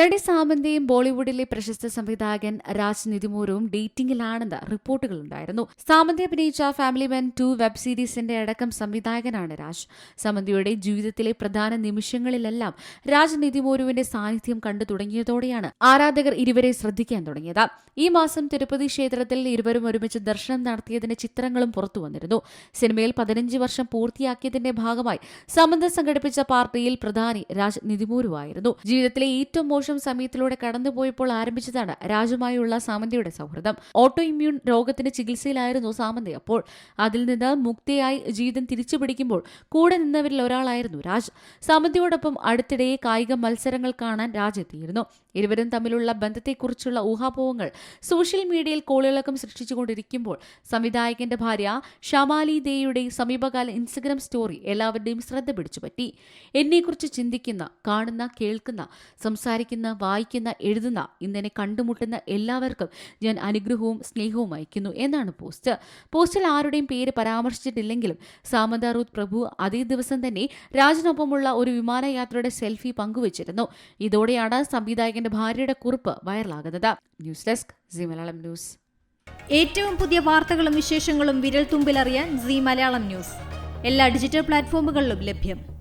നടി സാമന്തയും ബോളിവുഡിലെ പ്രശസ്ത സംവിധായകൻ രാജ് നിതിമൂരവും ഡേറ്റിംഗിലാണെന്ന് റിപ്പോർട്ടുകളുണ്ടായിരുന്നു. സാമന്തി അഭിനയിച്ച ഫാമിലി മെൻ ടു വെബ് സീരീസിന്റെ അടക്കം സംവിധായകനാണ് രാജ്. സാമന്തയുടെ ജീവിതത്തിലെ പ്രധാന നിമിഷങ്ങളിലെല്ലാം രാജ് നിതിമൂരുവിന്റെ സാന്നിധ്യം കണ്ടു തുടങ്ങിയതോടെയാണ് ആരാധകർ ഇരുവരെ ശ്രദ്ധിക്കാൻ തുടങ്ങിയത്. ഈ മാസം തിരുപ്പതി ക്ഷേത്രത്തിൽ ഇരുവരും ഒരുമിച്ച് ദർശനം നടത്തിയതിന്റെ ചിത്രങ്ങളും പുറത്തു വന്നിരുന്നു. സിനിമയിൽ പതിനഞ്ച് വർഷം പൂർത്തിയാക്കിയതിന്റെ ഭാഗമായി സാമന്ത സംഘടിപ്പിച്ച പാർട്ടിയിൽ പ്രധാനി രാജ് നിതിമൂരുവായിരുന്നു ജീവിതത്തിലെ ഏറ്റവും മോശം സമയത്തിലൂടെ കടന്നുപോയപ്പോൾ ആരംഭിച്ചതാണ് രാജുമായുള്ള സാമന്തയുടെ സൗഹൃദം. ഓട്ടോ ഇമ്മ്യൂൺ രോഗത്തിന്റെ ചികിത്സയിലായിരുന്നു സാമന്ത. അപ്പോൾ അതിൽ നിന്ന് മുക്തിയായി ജീവിതം തിരിച്ചു പിടിക്കുമ്പോൾ കൂടെ നിന്നവരിൽ ഒരാളായിരുന്നു രാജ്. സാമന്തയോടൊപ്പം അടുത്തിടെ കായിക മത്സരങ്ങൾ കാണാൻ രാജ് എത്തിയിരുന്നു. ഇരുവരും തമ്മിലുള്ള ബന്ധത്തെക്കുറിച്ചുള്ള ഊഹാപോഹങ്ങൾ സോഷ്യൽ മീഡിയയിൽ കോളിളക്കം സൃഷ്ടിച്ചുകൊണ്ടിരിക്കുമ്പോൾ സംവിധായകന്റെ ഭാര്യ ഷമാലി ദേയുടെ സമീപകാല ഇൻസ്റ്റഗ്രാം സ്റ്റോറി എല്ലാവരുടെയും ശ്രദ്ധ പിടിച്ചുപറ്റി. എന്നെക്കുറിച്ച് ചിന്തിക്കുന്ന കാണുന്ന കേൾക്കുന്ന സംസാരിക്കുന്ന വായിക്കുന്ന എഴുതുന്ന ഇന്നെ കണ്ടുമുട്ടുന്ന എല്ലാവർക്കും ഞാൻ അനുഗ്രഹവും സ്നേഹവും അയക്കുന്നു എന്നാണ് പോസ്റ്റ്. പോസ്റ്റിൽ ആരുടെയും പേര് പരാമർശിച്ചിട്ടില്ലെങ്കിലും സാമന്ത റൂത്ത് പ്രഭു അതേ ദിവസം തന്നെ രാജിനൊപ്പമുള്ള ഒരു വിമാനയാത്രയുടെ സെൽഫി പങ്കുവച്ചിരുന്നു. ഇതോടെയാണ് സംവിധായകന്റെ ഭാര്യയുടെ കുറിപ്പ് വൈറലാകുന്നത്. News desk C Malayalam news. ഏറ്റവും പുതിയ വാർത്തകളും വിശേഷങ്ങളും വിരൽ തുമ്പിലറിയാൻ സി മലയാളം ന്യൂസ്. എല്ലാ ഡിജിറ്റൽ പ്ലാറ്റ്ഫോമുകളിലും ലഭ്യം.